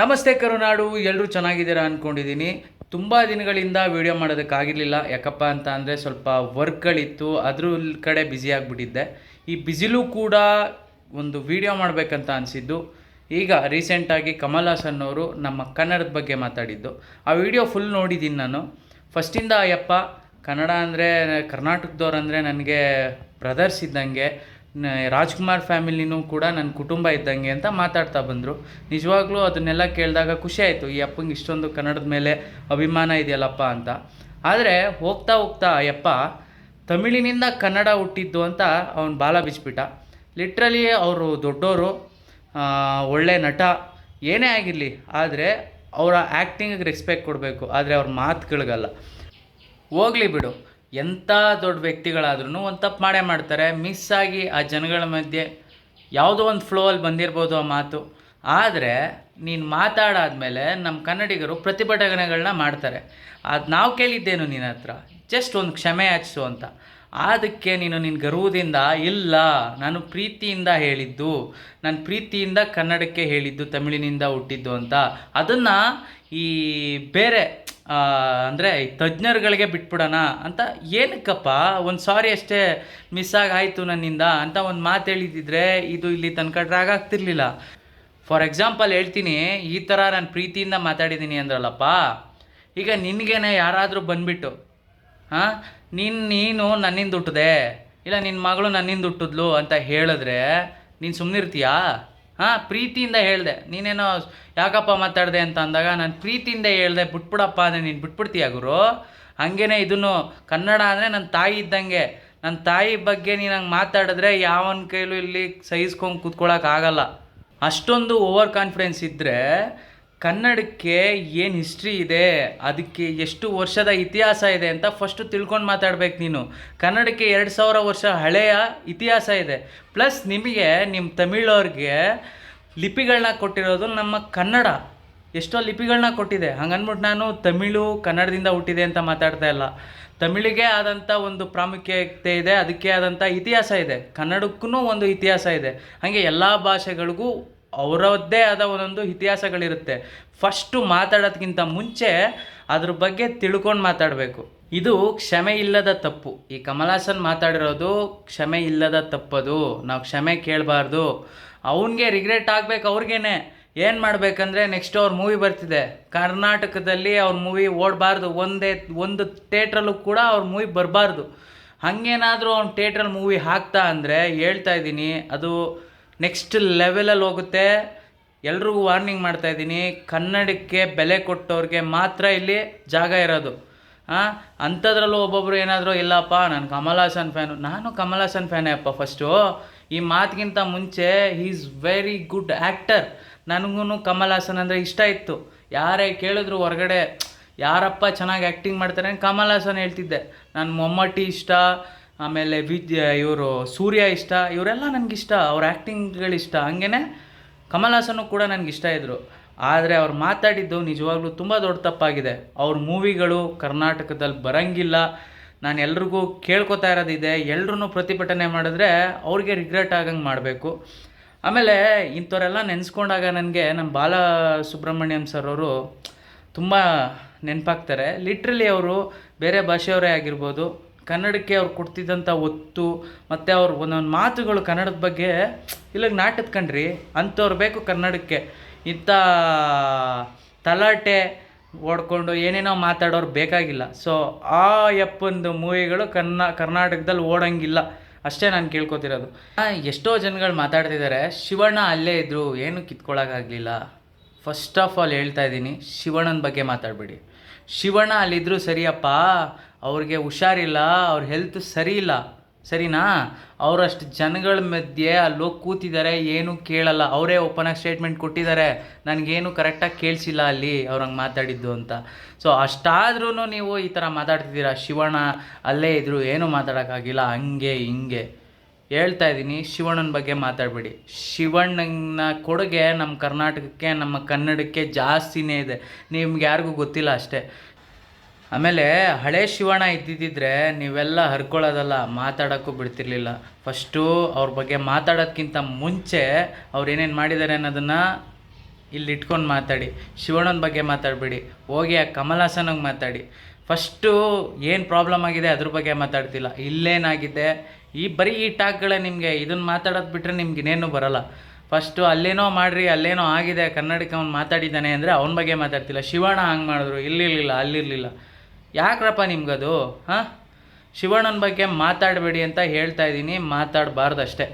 ನಮಸ್ತೆ ಕರುನಾಡು ಎಲ್ಲರೂ ಚೆನ್ನಾಗಿದ್ದೀರಾ ಅಂದ್ಕೊಂಡಿದ್ದೀನಿ ತುಂಬ ದಿನಗಳಿಂದ ವಿಡಿಯೋ ಮಾಡೋದಕ್ಕಾಗಿರಲಿಲ್ಲ. ಯಾಕಪ್ಪ ಅಂತ ಅಂದರೆ ಸ್ವಲ್ಪ ವರ್ಕ್ಗಳಿತ್ತು ಅದ್ರ ಕಡೆ ಬ್ಯುಸಿ ಆಗಿಬಿಟ್ಟಿದ್ದೆ. ಈ ಬಿಸಿಲೂ ಕೂಡ ಒಂದು ವಿಡಿಯೋ ಮಾಡಬೇಕಂತ ಅನಿಸಿದ್ದು. ಈಗ ರೀಸೆಂಟಾಗಿ ಕಮಲ್ ಹಾಸನ್ ಅವರು ನಮ್ಮ ಕನ್ನಡದ ಬಗ್ಗೆ ಮಾತಾಡಿದ್ದು. ಆ ವಿಡಿಯೋ ಫುಲ್ ನೋಡಿದ್ದೀನಿ ನಾನು. ಫಸ್ಟಿಂದ ಅಯ್ಯಪ್ಪ, ಕನ್ನಡ ಅಂದರೆ, ಕರ್ನಾಟಕದವ್ರು ಅಂದರೆ ನನಗೆ ಬ್ರದರ್ಸ್ ಇದ್ದಂಗೆ. ರಾಜ್ಕುಮಾರ್ ಫ್ಯಾಮಿಲಿನೂ ಕೂಡ ನನ್ನ ಕುಟುಂಬ ಇದ್ದಂಗೆ ಅಂತ ಮಾತಾಡ್ತಾ ಬಂದರು. ನಿಜವಾಗ್ಲೂ ಅದನ್ನೆಲ್ಲ ಕೇಳಿದಾಗ ಖುಷಿ ಆಯಿತು, ಈ ಅಪ್ಪಂಗೆ ಇಷ್ಟೊಂದು ಕನ್ನಡದ ಮೇಲೆ ಅಭಿಮಾನ ಇದೆಯಲ್ಲಪ್ಪ ಅಂತ. ಆದರೆ ಹೋಗ್ತಾ ಹೋಗ್ತಾ ಅಯ್ಯಪ್ಪ ತಮಿಳಿನಿಂದ ಕನ್ನಡ ಹುಟ್ಟಿದ್ದು ಅಂತ ಅವನು ಬಾಲ ಬಿಚ್ಬಿಟ್ಟ. ಲಿಟ್ರಲಿ ಅವರು ದೊಡ್ಡವರು ಒಳ್ಳೆ ನಟ, ಏನೇ ಆಗಿರಲಿ, ಆದರೆ ಅವರ ಆ್ಯಕ್ಟಿಂಗಿಗೆ ರೆಸ್ಪೆಕ್ಟ್ ಕೊಡಬೇಕು, ಆದರೆ ಅವ್ರ ಮಾತುಗಳಿಗಲ್ಲ. ಹೋಗ್ಲಿ ಬಿಡು. ಎಂಥ ದೊಡ್ಡ ವ್ಯಕ್ತಿಗಳಾದ್ರೂ ಒಂದು ತಪ್ಪು ಮಾಡೇ ಮಾಡ್ತಾರೆ. ಮಿಸ್ ಆಗಿ ಆ ಜನಗಳ ಮಧ್ಯೆ ಯಾವುದೋ ಒಂದು ಫ್ಲೋವಲ್ಲಿ ಬಂದಿರ್ಬೋದು ಆ ಮಾತು. ಆದರೆ ನೀನು ಮಾತಾಡಾದ್ಮೇಲೆ ನಮ್ಮ ಕನ್ನಡಿಗರು ಪ್ರತಿಭಟನೆಗಳನ್ನ ಮಾಡ್ತಾರೆ. ಅದು ನಾವು ಕೇಳಿದ್ದೇನು ನಿನ್ನ ಹತ್ರ? ಜಸ್ಟ್ ಒಂದು ಕ್ಷಮೆ ಯಾಚಿಸು ಅಂತ. ಅದಕ್ಕೆ ನೀನು ನಿನ್ನ ಗರ್ವದಿಂದ, ಇಲ್ಲ, ನಾನು ಪ್ರೀತಿಯಿಂದ ಹೇಳಿದ್ದು, ನಾನು ಪ್ರೀತಿಯಿಂದ ಕನ್ನಡಕ್ಕೆ ಹೇಳಿದ್ದು, ತಮಿಳಿನಿಂದ ಹುಟ್ಟಿದ್ದು ಅಂತ. ಅದನ್ನು ಈ ಬೇರೆ ಅಂದರೆ ತಜ್ಞರುಗಳಿಗೆ ಬಿಟ್ಬಿಡೋಣ ಅಂತ ಏನಕ್ಕಪ್ಪ? ಒಂದು ಸಾರಿ ಅಷ್ಟೇ ಮಿಸ್ ಆಗಾಯಿತು ನನ್ನಿಂದ ಅಂತ ಒಂದು ಮಾತು ಹೇಳಿದಿದ್ರೆ ಇದು ಇಲ್ಲಿ ತನಕ ಡ್ರಾಗ್ ಆಗ್ತಿರ್ಲಿಲ್ಲ. ಫಾರ್ ಎಕ್ಸಾಂಪಲ್ ಹೇಳ್ತೀನಿ, ಈ ಥರ ನಾನು ಪ್ರೀತಿಯಿಂದ ಮಾತಾಡಿದ್ದೀನಿ ಅಂದ್ರಲ್ಲಪ್ಪ, ಈಗ ನಿನಗೇನೆ ಯಾರಾದರೂ ಬಂದುಬಿಟ್ಟು, ಹಾಂ, ನೀನು ನೀನು ನನ್ನಿಂದ ಹುಟ್ಟಿದೆ ಇಲ್ಲ ನಿನ್ನ ಮಗಳು ನನ್ನಿಂದ ಹುಟ್ಟಿದ್ಲು ಅಂತ ಹೇಳಿದ್ರೆ ನೀನು ಸುಮ್ಮನಿರ್ತೀಯಾ ಹಾಂ, ಪ್ರೀತಿಯಿಂದ ಹೇಳಿದೆ. ನೀನೇನೋ ಯಾಕಪ್ಪ ಮಾತಾಡಿದೆ ಅಂತ ಅಂದಾಗ ನಾನು ಪ್ರೀತಿಯಿಂದ ಹೇಳ್ದೆ, ಬಿಟ್ಬಿಡಪ್ಪ ಅಂದರೆ ನೀನು ಬಿಟ್ಬಿಡ್ತೀಯ ಗುರು? ಹಾಗೇನೆ ಇದನ್ನು ಕನ್ನಡ ಅಂದರೆ ನನ್ನ ತಾಯಿ ಇದ್ದಂಗೆ. ನನ್ನ ತಾಯಿ ಬಗ್ಗೆ ನೀನು ಹಂಗೆ ಮಾತಾಡಿದ್ರೆ ಯಾವನ ಕೈಲೂ ಇಲ್ಲಿ ಸಹಿಸ್ಕೊಂಡು ಕೂತ್ಕೊಳ್ಳೋಕ್ಕಾಗಲ್ಲ ಅಷ್ಟೊಂದು ಓವರ್ ಕಾನ್ಫಿಡೆನ್ಸ್ ಇದ್ದರೆ ಕನ್ನಡಕ್ಕೆ ಏನು ಹಿಸ್ಟ್ರಿ ಇದೆ, ಅದಕ್ಕೆ ಎಷ್ಟು ವರ್ಷದ ಇತಿಹಾಸ ಇದೆ ಅಂತ ಫಸ್ಟು ತಿಳ್ಕೊಂಡು ಮಾತಾಡ್ಬೇಕು ನೀನು. ಕನ್ನಡಕ್ಕೆ ಎರಡು ಸಾವಿರ ವರ್ಷ ಹಳೆಯ ಇತಿಹಾಸ ಇದೆ. ಪ್ಲಸ್ ನಿಮಗೆ ನಿಮ್ಮ ತಮಿಳವ್ರಿಗೆ ಲಿಪಿಗಳನ್ನ ಕೊಟ್ಟಿರೋದು ನಮ್ಮ ಕನ್ನಡ. ಎಷ್ಟೋ ಲಿಪಿಗಳನ್ನ ಕೊಟ್ಟಿದೆ. ಹಂಗನ್ಬಿಟ್ಟು ನಾನು ತಮಿಳು ಕನ್ನಡದಿಂದ ಹುಟ್ಟಿದೆ ಅಂತ ಮಾತಾಡ್ತಾ ಇಲ್ಲ. ತಮಿಳಿಗೆ ಆದಂಥ ಒಂದು ಪ್ರಾಮುಖ್ಯತೆ ಇದೆ, ಅದಕ್ಕೆ ಆದಂಥ ಇತಿಹಾಸ ಇದೆ. ಕನ್ನಡಕ್ಕೂ ಒಂದು ಇತಿಹಾಸ ಇದೆ. ಹಾಗೆ ಎಲ್ಲ ಭಾಷೆಗಳಿಗೂ ಅವರದ್ದೇ ಆದ ಒಂದೊಂದು ಇತಿಹಾಸಗಳಿರುತ್ತೆ. ಫಸ್ಟು ಮಾತಾಡೋದಕ್ಕಿಂತ ಮುಂಚೆ ಅದ್ರ ಬಗ್ಗೆ ತಿಳ್ಕೊಂಡು ಮಾತಾಡಬೇಕು. ಇದು ಕ್ಷಮೆ ಇಲ್ಲದ ತಪ್ಪು. ಈ ಕಮಲಾಸನ್ ಮಾತಾಡಿರೋದು ಕ್ಷಮೆ ಇಲ್ಲದ ತಪ್ಪದು. ನಾವು ಕ್ಷಮೆ ಕೇಳಬಾರ್ದು. ಅವನಿಗೆ ರಿಗ್ರೆಟ್ ಆಗಬೇಕು ಅವ್ರಿಗೇನೆ. ಏನು ಮಾಡಬೇಕಂದ್ರೆ ನೆಕ್ಸ್ಟ್ ಅವ್ರ ಮೂವಿ ಬರ್ತಿದೆ. ಕರ್ನಾಟಕದಲ್ಲಿ ಅವ್ರ ಮೂವಿ ಓಡಬಾರ್ದು. ಒಂದೇ, ಒಂದು ಥೇಟ್ರಲ್ಲೂ ಕೂಡ ಅವ್ರ ಮೂವಿ ಬರಬಾರ್ದು. ಹಾಗೇನಾದರೂ ಅವ್ನು ಥೇಟ್ರಲ್ಲಿ ಮೂವಿ ಹಾಕ್ತಾ ಅಂದರೆ ಹೇಳ್ತಾ ಇದ್ದೀನಿ. ಅದು ನೆಕ್ಸ್ಟ್ ಲೆವೆಲಲ್ಲಿ ಹೋಗುತ್ತೆ. ಎಲ್ರಿಗೂ ವಾರ್ನಿಂಗ್ ಮಾಡ್ತಾ ಇದ್ದೀನಿ. ಕನ್ನಡಕ್ಕೆ ಬೆಲೆ ಕೊಟ್ಟವ್ರಿಗೆ ಮಾತ್ರ ಇಲ್ಲಿ ಜಾಗ ಇರೋದು. ಹಾಂ ಅಂಥದ್ರಲ್ಲೂ ಒಬ್ಬೊಬ್ರು ಏನಾದರೂ, ಇಲ್ಲಪ್ಪ, ನಾನು ಕಮಲ್ ಹಾಸನ್ ಫ್ಯಾನು ನಾನು ಕಮಲ್ ಹಾಸನ್ ಫ್ಯಾನೇ ಅಪ್ಪ ಫಸ್ಟು ಈ ಮಾತಿಗಿಂತ ಮುಂಚೆ he is very good actor ನನಗೂ ಕಮಲ್ ಹಾಸನ್ ಅಂದರೆ ಇಷ್ಟ ಇತ್ತು. ಯಾರೇ ಕೇಳಿದ್ರು ಹೊರಗಡೆ, ಯಾರಪ್ಪ ಚೆನ್ನಾಗಿ ಆ್ಯಕ್ಟಿಂಗ್ ಮಾಡ್ತಾರೆ? ಕಮಲ್ ಹಾಸನ್ ಹೇಳ್ತಿದ್ದೆ. ನಾನು ಮೊಮ್ಮಟ್ಟಿ ಇಷ್ಟ. ಆಮೇಲೆ ವಿದ್ಯ, ಇವರು ಸೂರ್ಯ ಇಷ್ಟ, ಇವರೆಲ್ಲ ನನಗಿಷ್ಟ, ಅವ್ರ ಆ್ಯಕ್ಟಿಂಗ್ಗಳಿಷ್ಟ ಹಂಗೇ ಕಮಲ್ ಹಾಸನ್ನು ಕೂಡ ನನಗೆ ಇಷ್ಟ ಇದ್ದರು ಆದರೆ ಅವ್ರು ಮಾತಾಡಿದ್ದು ನಿಜವಾಗ್ಲೂ ತುಂಬ ದೊಡ್ಡ ತಪ್ಪಾಗಿದೆ. ಅವ್ರ ಮೂವಿಗಳು ಕರ್ನಾಟಕದಲ್ಲಿ ಬರಂಗಿಲ್ಲ. ನಾನು ಎಲ್ರಿಗೂ ಕೇಳ್ಕೊತಾ ಇರೋದಿದೆ. ಎಲ್ರೂ ಪ್ರತಿಭಟನೆ ಮಾಡಿದ್ರೆ ಅವ್ರಿಗೆ ರಿಗ್ರೆಟ್ ಆಗಂಗೆ ಮಾಡಬೇಕು. ಆಮೇಲೆ ಇಂಥವರೆಲ್ಲ ನೆನೆಸ್ಕೊಂಡಾಗ ನನಗೆ ನಮ್ಮ ಬಾಲ ಸುಬ್ರಹ್ಮಣ್ಯಂ ಸರ್ ಅವರು ತುಂಬ ನೆನಪಾಗ್ತಾರೆ. ಲಿಟ್ರಲಿ ಅವರು ಬೇರೆ ಭಾಷೆಯವರೇ ಆಗಿರ್ಬೋದು. ಕನ್ನಡಕ್ಕೆ ಅವ್ರು ಕೊಡ್ತಿದ್ದಂಥ ಒತ್ತು, ಮತ್ತು ಅವ್ರ ಒಂದೊಂದು ಮಾತುಗಳು ಕನ್ನಡದ ಬಗ್ಗೆ ಇಲ್ಲಿಗೆ ನಾಟದ ಕಣ್ರಿ, ಅಂಥವ್ರು ಬೇಕು ಕನ್ನಡಕ್ಕೆ. ಇಂಥ ತಲಾಟೆ ಓಡ್ಕೊಂಡು ಏನೇನೋ ಮಾತಾಡೋರು ಬೇಕಾಗಿಲ್ಲ. ಸೊ ಆ ಯಪ್ಪಂದು ಮೂವಿಗಳು ಕನ್ನ, ಕರ್ನಾಟಕದಲ್ಲಿ ಓಡಂಗಿಲ್ಲ. ಅಷ್ಟೇ ನಾನು ಕೇಳ್ಕೊತಿರೋದು. ಎಷ್ಟೋ ಜನಗಳು ಮಾತಾಡ್ತಿದ್ದಾರೆ ಶಿವಣ್ಣ ಅಲ್ಲೇ ಇದ್ದರು ಏನು ಕಿತ್ಕೊಳ್ಳೋಕ್ಕಾಗಲಿಲ್ಲ ಫಸ್ಟ್ ಆಫ್ ಆಲ್ ಹೇಳ್ತಾ ಇದ್ದೀನಿ, ಶಿವಣ್ಣನ ಬಗ್ಗೆ ಮಾತಾಡಬೇಡಿ. ಶಿವಣ್ಣ ಅಲ್ಲಿದ್ದರೂ ಸರಿಯಪ್ಪ ಅವ್ರಿಗೆ ಹುಷಾರಿಲ್ಲ, ಅವ್ರ ಹೆಲ್ತ್ ಸರಿ ಇಲ್ಲ ಸರಿನಾ? ಅವರಷ್ಟು ಜನಗಳ ಮಧ್ಯೆ ಅಲ್ಲೋಗಿ ಕೂತಿದ್ದಾರೆ ಏನೂ ಕೇಳಲ್ಲ. ಅವರೇ ಓಪನಾಗಿ ಸ್ಟೇಟ್ಮೆಂಟ್ ಕೊಟ್ಟಿದ್ದಾರೆ ನನಗೇನು ಕರೆಕ್ಟಾಗಿ ಕೇಳಿಸಿಲ್ಲ ಅಲ್ಲಿ ಅವ್ರು ಹಂಗೆ ಮಾತಾಡಿದ್ದು ಅಂತ. ಸೊ ಅಷ್ಟಾದ್ರೂ ನೀವು ಈ ಥರ ಮಾತಾಡ್ತಿದ್ದೀರಾ? ಶಿವಣ್ಣ ಅಲ್ಲೇ ಇದ್ದರು ಏನೂ ಮಾತಾಡೋಕ್ಕಾಗಿಲ್ಲ ಹಂಗೆ, ಹಿಂಗೆ. ಹೇಳ್ತಾ ಇದ್ದೀನಿ, ಶಿವಣ್ಣನ ಬಗ್ಗೆ ಮಾತಾಡಬೇಡಿ. ಶಿವಣ್ಣನ ಕೊಡುಗೆ ನಮ್ಮ ಕರ್ನಾಟಕಕ್ಕೆ, ನಮ್ಮ ಕನ್ನಡಕ್ಕೆ ಜಾಸ್ತಿನೇ ಇದೆ. ನಿಮ್ಗೆ ಯಾರಿಗೂ ಗೊತ್ತಿಲ್ಲ ಅಷ್ಟೇ. ಆಮೇಲೆ ಹಳೆ ಶಿವಣ್ಣ ಇದ್ದಿದ್ದಿದ್ರೆ ನೀವೆಲ್ಲ ಹರ್ಕೊಳ್ಳೋದಲ್ಲ, ಮಾತಾಡೋಕ್ಕೂ ಬಿಡ್ತಿರ್ಲಿಲ್ಲ. ಫಸ್ಟು ಅವ್ರ ಬಗ್ಗೆ ಮಾತಾಡೋದ್ಕಿಂತ ಮುಂಚೆ ಅವ್ರು ಏನೇನು ಮಾಡಿದ್ದಾರೆ ಅನ್ನೋದನ್ನು ಇಲ್ಲಿ ಇಟ್ಕೊಂಡು ಮಾತಾಡಿ. ಶಿವಣ್ಣನ ಬಗ್ಗೆ ಮಾತಾಡಬೇಡಿ. ಹೋಗಿ ಆ ಕಮಲ್ ಹಾಸನಿಗೆ ಮಾತಾಡಿ. ಫಸ್ಟು ಏನು ಪ್ರಾಬ್ಲಮ್ ಆಗಿದೆ ಅದ್ರ ಬಗ್ಗೆ ಮಾತಾಡ್ತಿಲ್ಲ. ಇಲ್ಲೇನಾಗಿದೆ? ಈ ಬರೀ ಈ ಟಾಕ್ಗಳೇ ನಿಮಗೆ ಇದನ್ನು ಮಾತಾಡೋದು ಬಿಟ್ಟರೆ ನಿಮ್ಗೆ ಇನ್ನೇನು ಬರಲ್ಲ. ಫಸ್ಟು ಅಲ್ಲೇನೋ ಮಾಡ್ರಿ, ಅಲ್ಲೇನೋ ಆಗಿದೆ, ಕನ್ನಡಕ್ಕೆ ಅವ್ನು ಮಾತಾಡಿದ್ದಾನೆ ಅಂದರೆ ಅವನ ಬಗ್ಗೆ ಮಾತಾಡ್ತಿಲ್ಲ. ಶಿವಣ್ಣ ಹಂಗೆ ಮಾಡಿದ್ರು. ಇಲ್ಲಿರಲಿಲ್ಲ, ಅಲ್ಲಿರಲಿಲ್ಲ. ಯಾಕ್ರಪ್ಪ ನಿಮ್ಗದು ಹಾಂ? ಶಿವಣ್ಣನ ಬಗ್ಗೆ ಮಾತಾಡಬೇಡಿ ಅಂತ ಹೇಳ್ತಾ ಇದ್ದೀನಿ ಮಾತಾಡಬಾರ್ದು ಅಷ್ಟೇ